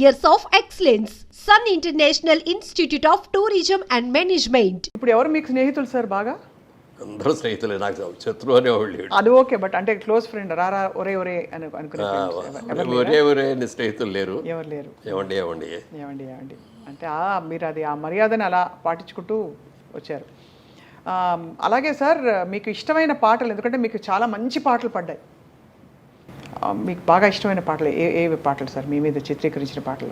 years of excellence. Sun International Institute of Tourism and Management. ఇప్పుడు ఎవరు మీకు స్నేహితులు సార్ బాగా? అందరూ స్నేహితులే నాకు శత్రువు అనేవాళ్ళు లేడు. అది ఓకే బట్ అంటే క్లోజ్ ఫ్రెండ్ రారా ఒరే ఒరే అని అనుకునే ఒరే ఒరే అని స్నేహితులు లేరు. ఎవరు లేరు? ఏమండి ఏమండి? ఏమండి ఏమండి? అంటే ఆ మీరు అది ఆ మర్యాదని అలా పాటించుకుంటూ వచ్చారు. ఆ, అలాగే సార్ మీకు ఇష్టమైన పాటలు ఎందుకంటే మీకు చాలా మంచి పాటలు పడ్డాయి. మీకు బాగా ఇష్టమైన పాటలు ఏ ఏ పాటలు సార్? మీ మీద చిత్రీకరించిన పాటలు?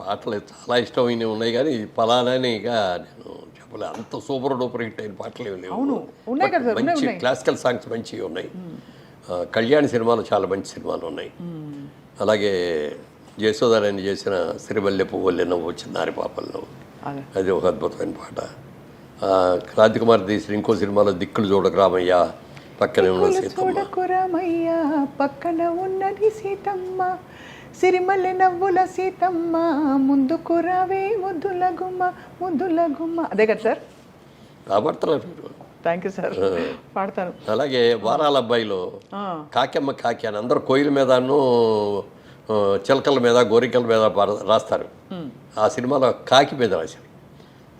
పాటలు చాలా ఇష్టమైనవి ఉన్నాయి కానీ పలానాని ఇక నేను చెప్పలే అంత సూపర్ డూపర్ హిట్ అయిన పాటలు ఏమి లేవు. మంచి. క్లాసికల్ సాంగ్స్ మంచివి ఉన్నాయి. కళ్యాణ్ సినిమాలు చాలా మంచి సినిమాలు ఉన్నాయి. అలాగే జయసోదరాన్ని చేసిన సిరిమల్లె పువ్వులే నవ్వు వచ్చిన నారి పాపల్లో. అదే. ఒక అద్భుతమైన పాట. ఆ, క్రాంతి కుమార్ తీసిన ఇంకో సినిమాలో దిక్కులు చూడక రామయ్య. పక్కనే ఉన్న సీతమ్మ. చూడకురమయ్యా పక్కన ఉన్నది సీతమ్మ. సిరిమల్లె నవ్వుల సీతమ్మ ముందుకు రావే ముద్దుల గుమ్మ ముద్దుల గుమ్మ అదే కదా సార్? కాబడుతున్నారు మీరు థ్యాంక్ యూ సార్ పాడతాను. అలాగే వారాల అబ్బాయిలో కాకెమ్మ కాకి అని అందరూ కోయిల మీదను చిలకల మీద గోరికల మీద పార- రాస్తారు. ఆ సినిమాలో కాకి మీద రాశారు.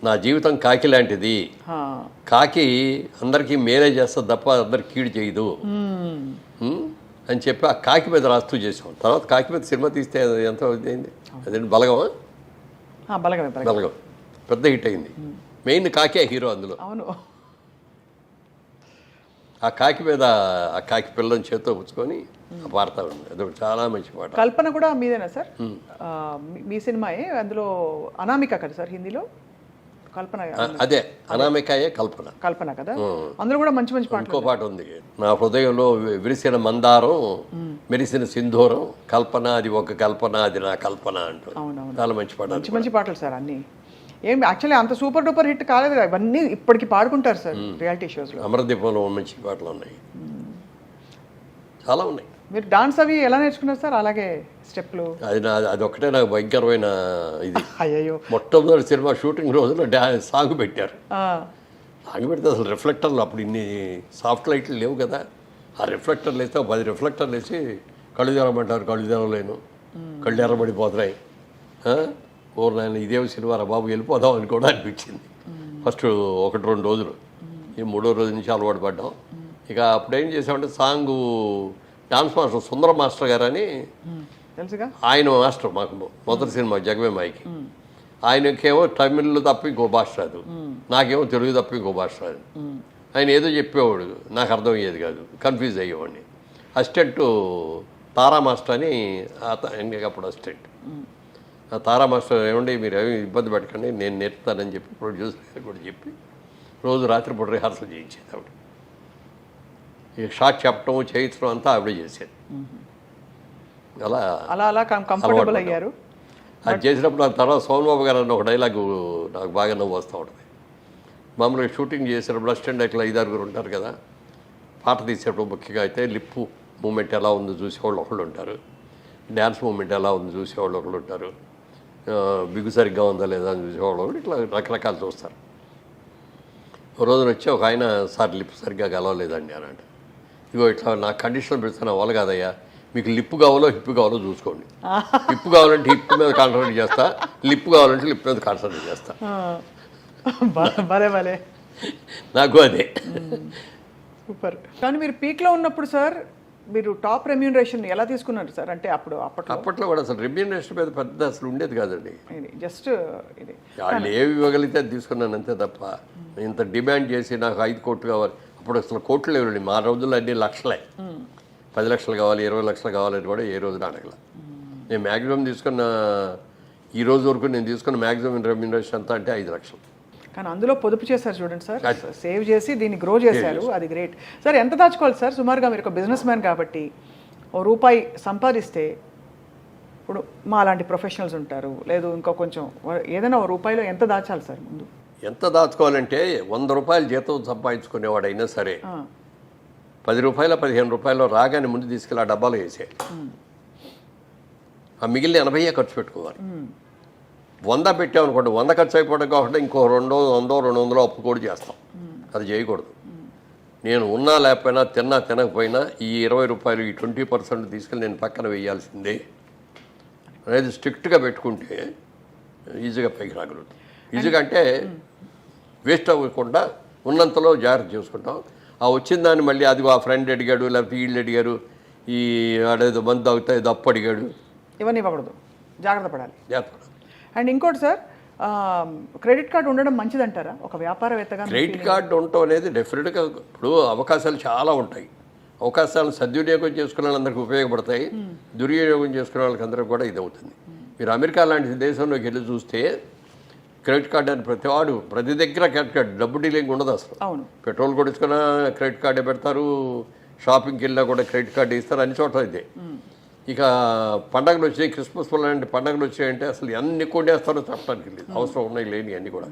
నా జీవితం కాకి లాంటిది. కాకి అందరికీ మేలే చేస్తుంది తప్ప అందరికి కీడు చేయదు. అని చెప్పి ఆ కాకి మీద రాస్తూ చేసాం తర్వాత కాకి మీద సినిమా తీస్తే అది ఎంత అయింది అదేంటి బలగమా? ఆ, బలగమే బలగం. పెద్ద హిట్ అయింది. మెయిన్ కాకే హీరో అందులో. అవును. ఆ కాకి మీద ఆ కాకి పిల్లని చేత్తో పుచ్చుకొని పాడతా ఉంది. అదొకటి చాలా మంచి పాట. కల్పన కూడా మీదేనా సార్? మీ సినిమాయే అందులో అనామిక కదా సార్ హిందీలో? కల్పన అదే అనామికాయే కల్పన. కల్పన కదా? అందులో కూడా మంచి మంచి పాటలు ఇంకో పాట ఉంది. నా హృదయంలో విరిసిన మందారం మెరిసిన సింధూరం కల్పన అది ఒక కల్పన అది నా కల్పన అంటూ. చాలా మంచి పాట మంచి మంచి పాటలు సార్ అన్ని. ఏం యాక్చువల్లీ అంత సూపర్ డూపర్ హిట్ కాలేదు కదా ఇవన్నీ ఇప్పటికి పాడుకుంటారు సార్ రియాలిటీ షోస్లో అమరదీపంలో మంచి పాటలు ఉన్నాయి. చాలా ఉన్నాయి. మీరు డాన్స్ అవి ఎలా నేర్చుకున్నారు సార్? అలాగే స్టెప్లు అది నా అది ఒక్కటే నాకు భయంకరమైన ఇది. అయ్యయ్యో. మొట్టమొదటి సినిమా షూటింగ్ రోజున డా సాంగ్ పెట్టారు. సాంగ్ పెడితే అసలు రిఫ్లెక్టర్లు అప్పుడు ఇన్ని సాఫ్ట్ లైట్లు లేవు కదా. ఆ రిఫ్లెక్టర్లు వేస్తే పది రిఫ్లెక్టర్లు వేసి కళ్ళు తెరమంటారు కళ్ళు తెరవలేను. కళ్ళు ఎర్రబడిపోతున్నాయి. ఆ? ఓ నాయన ఇదే సినిమా రా బాబు వెళ్ళిపోదాం అని కూడా అనిపించింది. ఫస్ట్ ఒకటి రెండు రోజులు. ఈ మూడో రోజు నుంచి అలవాటు పడ్డాం. ఇక అప్పుడు ఏం చేసామంటే song dance master Sundara master గారు అని ఉమ్, తెలుసుగా? ఆయన మాస్టర్ మాకు మొదటి సినిమా జగమేమాయికి ఆయనకేమో తమిళ్ తప్ప ఇంకో భాష రాదు నాకేమో తెలుగు తప్ప ఇంకో భాష రాదు ఆయన ఏదో చెప్పేవాడు నాకు అర్థమయ్యేది కాదు. కన్ఫ్యూజ్ అయ్యేవాడిని. అసిస్టెంట్ తారా మాస్టర్ అని అత- అప్పుడు అసిస్టెంట్. ఆ తారా మాస్టర్ ఏమండి మీరు ఏమి ఇబ్బంది పెట్టకండి నేను నేర్పుతానని చెప్పి ప్రొడ్యూసర్ కూడా చెప్పి రోజు రాత్రిపూట రిహార్సల్ చేయించేది ఆవిడ. ఈ షార్ట్ చెప్పడం చేయించడం అంతా ఆవిడ చేసేది. అలా అలా అలా కంఫర్టబుల్ అయ్యారు. అది చేసినప్పుడు ఆ తర్వాత సోమబాబు గారు అన్న ఒక డైలాగు నాకు బాగా నవ్వు వస్తూ ఉంటుంది. మామూలుగా షూటింగ్ చేసినప్పుడు అసిస్టెంట్ డైరెక్టర్ ఐదారుగురు ఉంటారు కదా పాట తీసేటప్పుడు ముఖ్యంగా అయితే లిప్పు మూమెంట్ ఎలా ఉందో చూసేవాళ్ళు ఒకళ్ళు ఉంటారు. డ్యాన్స్ మూమెంట్ ఎలా ఉందో చూసేవాళ్ళు ఒకళ్ళు ఉంటారు. బిగు సరిగ్గా ఉందా లేదా అని చూసేవాళ్ళు ఇట్లా రకరకాలు చూస్తారు. రోజున వచ్చి ఒక ఆయన సార్ లిప్ సరిగ్గా కలవలేదండి అని అంటే ఇగో ఇట్లా నా కండిషన్ పెడుతున్నా వాళ్ళు కాదయ్యా. మీకు లిప్ కావాలో హిప్ కావాలో చూసుకోండి. హిప్ కావాలంటే హిప్ మీద కాన్సన్ట్రేట్ చేస్తా లిప్ కావాలంటే లిప్ మీద కాన్సన్ట్రేట్ చేస్తా. భలే భలే భలే. నాకు అదే. సూపర్. కానీ మీరు పీక్లో ఉన్నప్పుడు సార్ మీరు టాప్ రెమ్యూనరేషన్ ఎలా తీసుకున్నారు సార్? అంటే అప్పుడు అప్పట్లో? అప్పట్లో కూడా అసలు రెమ్యూనరేషన్ మీద పెద్ద అసలు ఉండేది కాదండి. ఇది జస్ట్ ఇది. వాళ్ళు ఏవి ఇవ్వగలిగితే అది తీసుకున్నాను అంతే తప్ప. ఇంత డిమాండ్ చేసి నాకు ఐదు కోట్లు కావాలి. అప్పుడు అసలు కోట్లు లేవండి. మా రోజుల్లో అన్ని లక్షలే. పది లక్షలు కావాలి ఇరవై లక్షలు కావాలని కూడా ఏ రోజున అడగల. నేను మ్యాక్సిమం తీసుకున్న ఈ రోజు వరకు నేను తీసుకున్న మ్యాక్సిమం రెమ్యూనరేషన్ అంతా అంటే ఐదు లక్షలు. కానీ అందులో పొదుపు చేశారు చూడండి సార్. సేవ్ చేసి దీన్ని గ్రో చేశారు. అది గ్రేట్ సార్ ఎంత దాచుకోవాలి సార్? సుమారుగా మీరు ఒక బిజినెస్ మ్యాన్ కాబట్టి ఓ రూపాయి సంపాదిస్తే ఇప్పుడు మా అలాంటి ప్రొఫెషనల్స్ ఉంటారు. లేదు ఇంకో కొంచెం ఏదైనా ఓ రూపాయిలో ఎంత దాచాలి సార్ ముందు? ఎంత దాచుకోవాలంటే వంద రూపాయలు జీతం సంపాదించుకునేవాడైనా సరే పది రూపాయల పదిహేను రూపాయలు రాగానే ముందు తీసుకెళ్ళి ఆ డబ్బాలో వేసేయాలి ఆ మిగిలిన ఎనభైయే ఖర్చు పెట్టుకోవాలి. వంద పెట్టామనుకోండి వంద ఖర్చు అయిపోవడం కాకుండా ఇంకో రెండో వందో రెండు వందలు అప్పు కూడా చేస్తాం. అది చేయకూడదు. నేను ఉన్నా లేకపోయినా తిన్నా తినకపోయినా ఈ ఇరవై రూపాయలు ఈ ట్వంటీ పర్సెంట్ తీసుకెళ్ళి నేను పక్కన వేయాల్సిందే. అనేది స్ట్రిక్ట్గా పెట్టుకుంటే ఈజీగా పైకి రాగలుగుతాం. ఈజీగా అంటే వేస్ట్ అవ్వకుండా ఉన్నంతలో జాగ్రత్త చేసుకుంటాం. ఆ వచ్చిన దాన్ని మళ్ళీ అది ఆ ఫ్రెండ్ అడిగాడు లేకపోతే వీళ్ళు అడిగారు ఈ ఆడేదో మందు తాగితే ఏదో అప్పు అడిగాడు. ఇవన్నీ ఇవ్వకూడదు. జాగ్రత్త పడాలి. జాగ్రత్త. అండ్ ఇంకోటి సార్ క్రెడిట్ కార్డు ఉండడం మంచిదంటారా? ఒక వ్యాపారవేత్తగా క్రెడిట్ కార్డు ఉండటం అనేది డెఫినెట్గా ఇప్పుడు అవకాశాలు చాలా ఉంటాయి. అవకాశాలను సద్వినియోగం చేసుకునే వాళ్ళందరికీ ఉపయోగపడతాయి. దుర్వినియోగం చేసుకునే వాళ్ళకి అందరికీ కూడా ఇది అవుతుంది మీరు అమెరికా లాంటి దేశంలోకి వెళ్ళి చూస్తే క్రెడిట్ కార్డు అని ప్రతి వాడు ప్రతి దగ్గర క్రెడిట్ కార్డు డబ్బు డీలింగ్ ఉండదు అసలు. అవును. పెట్రోల్ కొట్టించుకున్నా క్రెడిట్ కార్డే పెడతారు షాపింగ్కి వెళ్ళినా కూడా క్రెడిట్ కార్డు ఇస్తారు అన్ని చోట్ల ఇదే. ఇక పండగలు వచ్చాయి క్రిస్మస్ లాంటి పండగలు వచ్చాయంటే అసలు ఎన్ని కొట్టేస్తారో చెప్పడానికి లేదు. అవసరం ఉన్నాయి లేని అన్ని కూడా.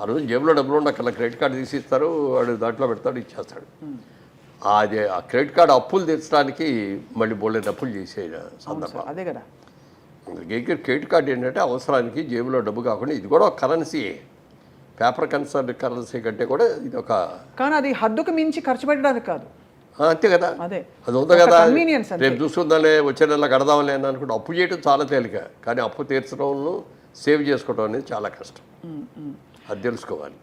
ఆ రోజు జేబులో డబ్బులు ఉండక్కర్లా క్రెడిట్ కార్డు తీసి ఇస్తారు వాడు దాంట్లో పెడతాడు ఇచ్చేస్తాడు. అది ఆ క్రెడిట్ కార్డు అప్పులు తీర్చడానికి మళ్ళీ బోలే అప్పులు చేసే సందర్భం. అదే కదా. దగ్గర క్రెడిట్ కార్డు ఏంటంటే అవసరానికి జేబులో డబ్బు కాకుండా ఇది కూడా ఒక కరెన్సీయే పేపర్ కన్సర్న్ కరెన్సీ కంటే కూడా ఇది ఒక కానీ అది హద్దుకు మించి ఖర్చు పెట్టడానికి కాదు. అంతే కదా. అదే. అది ఉంది కదా. రేపు చూసుకుందాంలే వచ్చే నెల కడదాంలే అని అనుకుంటే అప్పు చేయడం చాలా తేలిక. కానీ అప్పు తీర్చడం సేవ్ చేసుకోవడం అనేది చాలా కష్టం. అది తెలుసుకోవాలి.